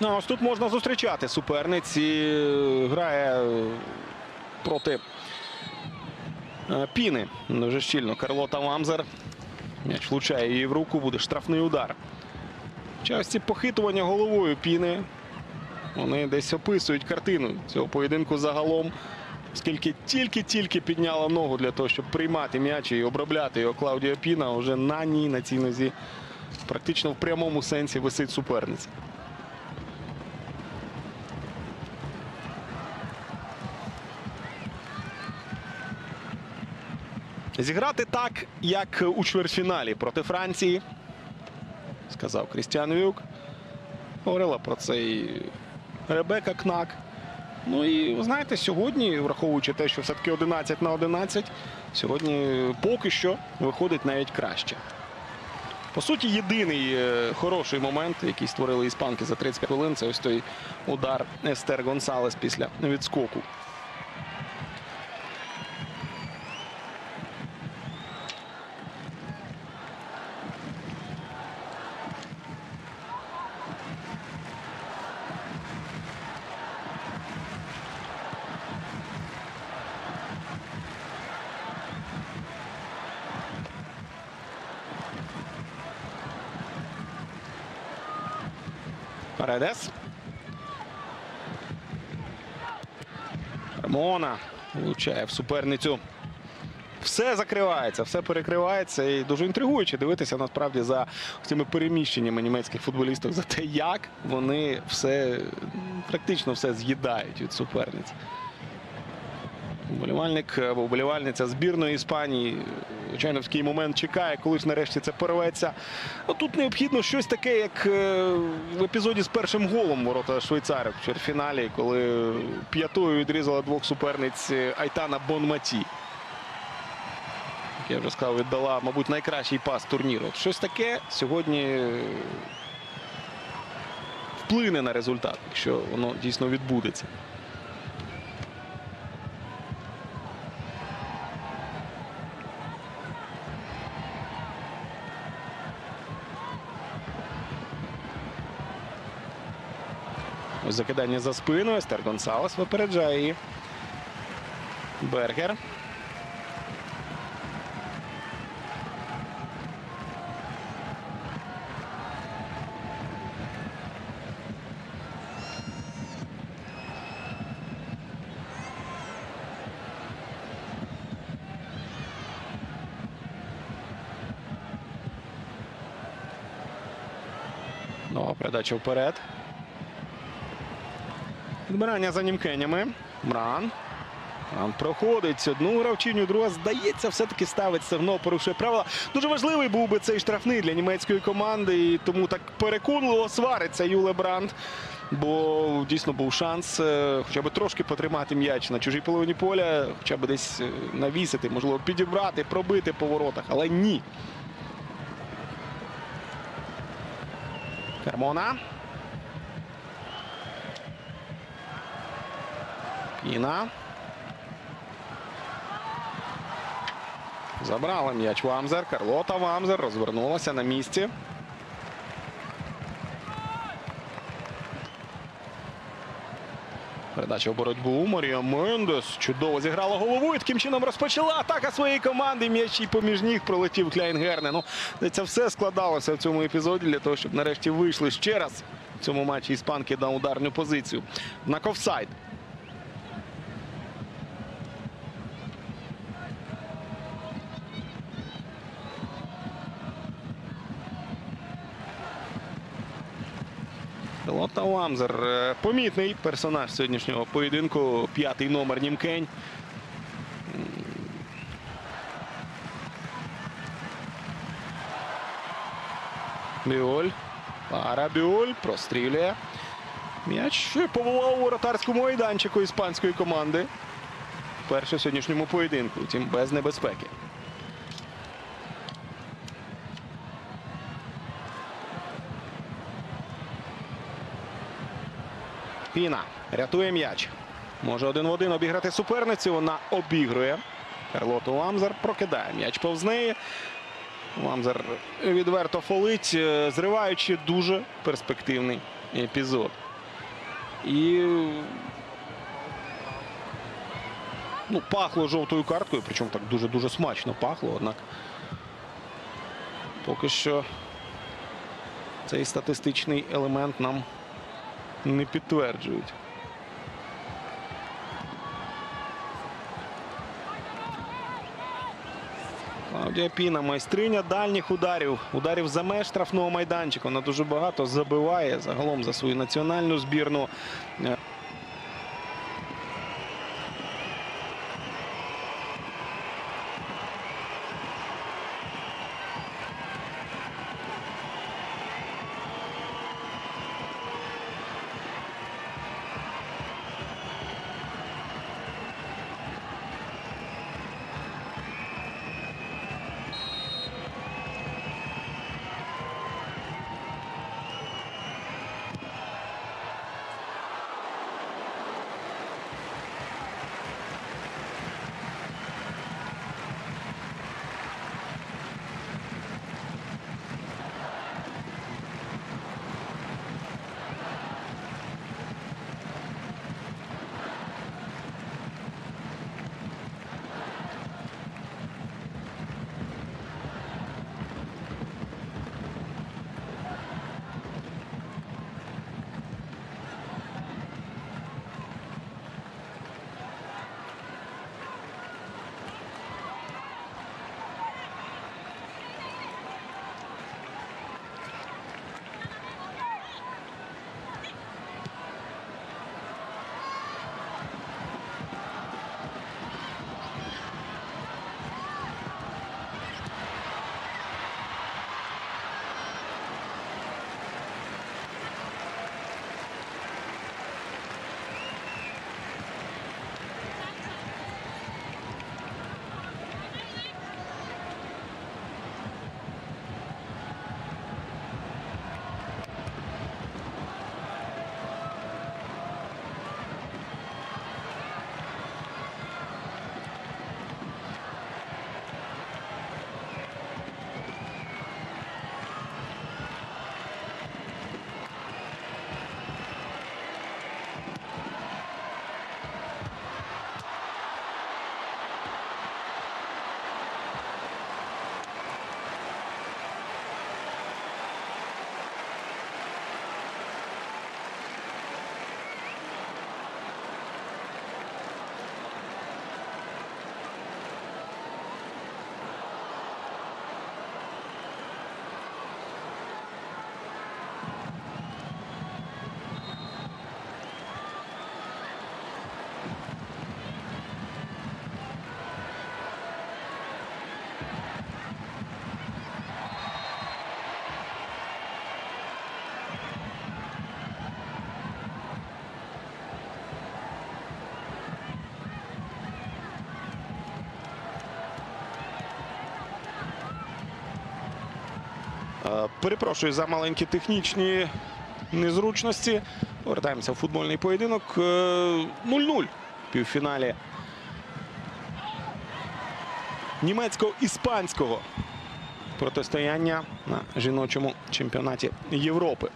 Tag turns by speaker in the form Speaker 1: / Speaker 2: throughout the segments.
Speaker 1: Ну, ось тут можна зустрічати суперниць і е, грає е, проти е, Піни. Дуже щільно. Карлота Мамзер. М'яч влучає її в руку, буде штрафний удар. Хоча ось похитування головою Піни. Вони десь описують картину цього поєдинку загалом. Оскільки тільки-тільки підняла ногу для того, щоб приймати м'яч і обробляти його Клаудія Піна, вже на ній, на цій нозі, практично в прямому сенсі висить суперниця. Зіграти так, як у чвертьфіналі проти Франції, сказав Крістіан Вюк. Говорила про це і Ребека Кнак. Ну і ви знаєте, сьогодні, враховуючи те, що все-таки 11 на 11, сьогодні поки що виходить навіть краще. По суті, єдиний е, хороший момент, який створили іспанки за 30 хвилин, це ось той удар Естер Гонсалес після відскоку. Паредес. Рамона влучає в суперницю. Все закривається, все перекривається. І дуже інтригуюче дивитися насправді за цими переміщеннями німецьких футболістів, за те, як вони все практично все з'їдають від суперниць. Вболівальник або вболівальниця збірної Іспанії, звичайно, в момент чекає, коли ж нарешті це порветься. Ну, Тут необхідно щось таке, як е, в епізоді з першим голом ворота швейцарів в чвертьфіналі, коли п'ятою відрізала двох суперниць е, Айтана Бонматі. Я вже сказав, віддала, мабуть, найкращий пас турніру. Щось таке сьогодні е, вплине на результат, якщо воно дійсно відбудеться. Закидання за спину. Естер Гонсалес випереджає її. Бергер. Нова передача вперед. Відбирання за німкенями. Мран. Мран проходить одну гравчиню, друга, здається, все-таки ставить стегно, порушує правила. Дуже важливий був би цей штрафний для німецької команди. І тому так переконливо свариться Юле Бранд. Бо дійсно був шанс е, хоча б трошки потримати м'яч на чужій половині поля, хоча б десь е, навісити, можливо, підібрати, пробити по воротах, але ні. Кармона. Піна. Забрала м'яч Вамзер. Карлота Вамзер розвернулася на місці. Передача в боротьбу. Марія Мендес чудово зіграла головою. Таким чином розпочала атака своєї команди. М'яч і поміж ніг пролетів Кляйнгерне. Ну, це все складалося в цьому епізоді для того, щоб нарешті вийшли ще раз в цьому матчі іспанки на ударну позицію. На ковсайд. Лота Ламзер. е, Помітний персонаж сьогоднішнього поєдинку. П'ятий номер Німкень. Біоль. Пара Біоль прострілює. М'яч побував у воротарському майданчику іспанської команди. Перше в сьогоднішньому поєдинку, втім без небезпеки. Піна рятує м'яч. Може один в один обіграти суперницю. Вона обігрує. Карлоту Ламзер прокидає м'яч повз неї. Ламзер відверто фолить, е, зриваючи дуже перспективний епізод. І ну, пахло жовтою карткою, причому так дуже-дуже смачно пахло, однак поки що цей статистичний елемент нам не підтверджують. Клаудія Піна, майстриня дальніх ударів. Ударів за меж штрафного майданчика. Вона дуже багато забиває загалом за свою національну збірну. Перепрошую за маленькі технічні незручності. Повертаємося в футбольний поєдинок. Е, 0-0 в півфіналі німецько-іспанського протистояння на жіночому чемпіонаті Європи.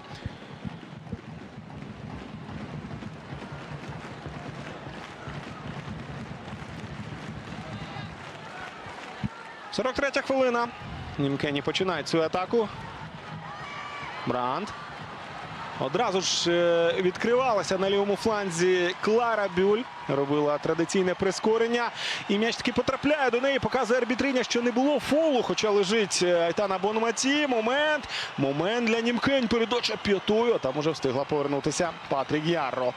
Speaker 1: Сорок третя хвилина. Німкені починають цю атаку. Бранд. Одразу ж е, відкривалася на лівому фланзі Клара Бюль. Робила традиційне прискорення. І м'яч таки потрапляє до неї. Показує арбітриня, що не було фолу, хоча лежить е, Айтана Бонматі. Момент. Момент для Німкень. Передача п'ятою. Там уже встигла повернутися Патрік Ярро.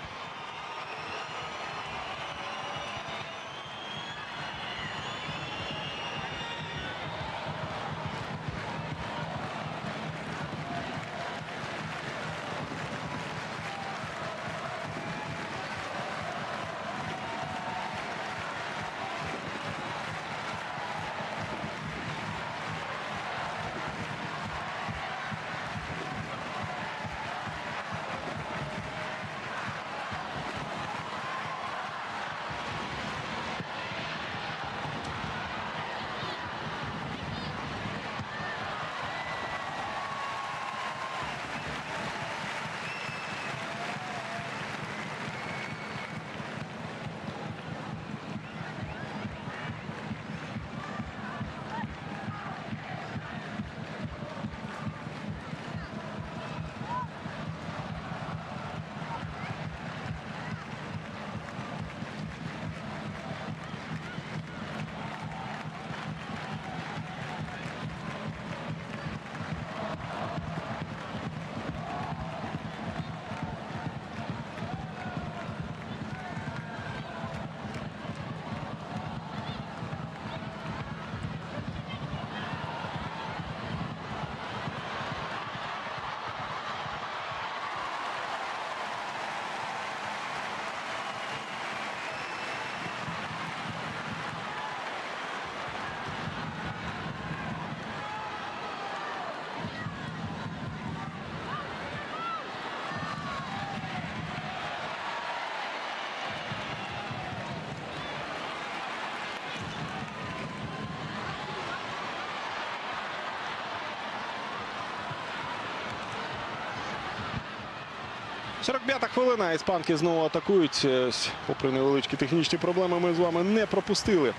Speaker 1: 45-та хвилина. Іспанки знову атакують. Е, Попри невеличкі технічні проблеми, ми з вами не пропустили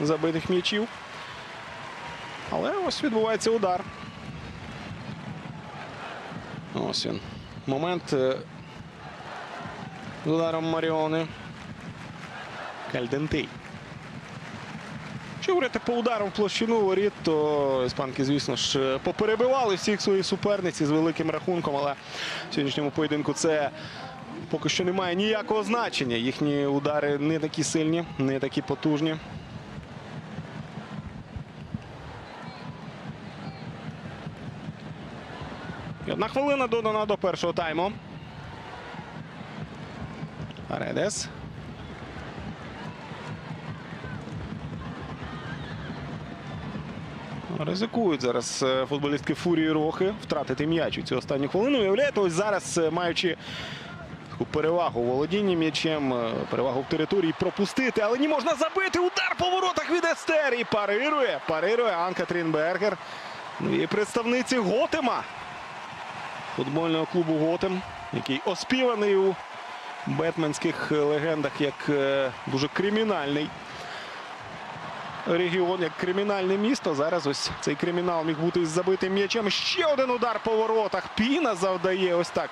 Speaker 1: забитих м'ячів. Але ось відбувається удар. Ось він. Момент е, з ударом Маріони. Кальдентей. Якщо говорити по ударам в площину воріт, то іспанки, звісно ж, поперебивали всіх своїх суперниці з великим рахунком, але в сьогоднішньому поєдинку це поки що не має ніякого значення. Їхні удари не такі сильні, не такі потужні. І одна хвилина додана до першого тайму. Редес. Ризикують зараз е, футболістки Фурії Рохи втратити м'яч у цю останню хвилину. Уявляєте, ось зараз, е, маючи перевагу у володінні м'ячем, е, перевагу в території пропустити, але не можна забити. Удар по воротах від Естер. І парирує, парирує Анка Трінбергер. Ну і представниці Готема. Футбольного клубу Готем, який оспіваний у бетменських легендах як дуже кримінальний регіон як кримінальне місто. Зараз ось цей кримінал міг бути із забитим м'ячем. Ще один удар по воротах. Піна завдає ось так.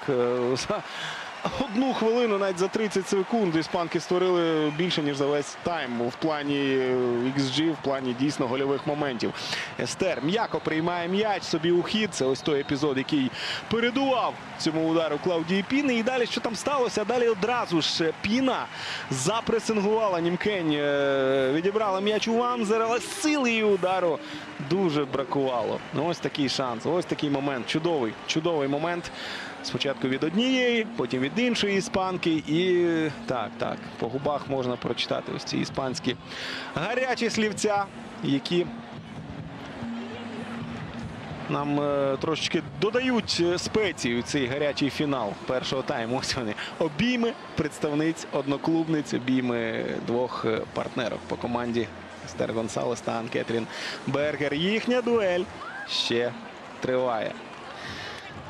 Speaker 1: Е, одну хвилину, навіть за 30 секунд, іспанки створили більше, ніж за весь тайм в плані е, XG, в плані дійсно гольових моментів. Естер м'яко приймає м'яч собі у хід. Це ось той епізод, який передував цьому удару Клаудії Піни. І далі що там сталося? Далі одразу ж Піна запресингувала Німкень, е, відібрала м'яч у Вамзер, але сили її удару дуже бракувало. Ну, Ось такий шанс, ось такий момент. Чудовий, чудовий момент. Спочатку від однієї, потім від іншої іспанки. І так, так, по губах можна прочитати ось ці іспанські гарячі слівця, які нам е, трошечки додають е, спеції у цей гарячий фінал першого тайму. Ось вони обійми представниць одноклубниць, обійми двох е, партнерок по команді Естер Гонсалес та Ан Кетрін Бергер. Їхня дуель ще триває.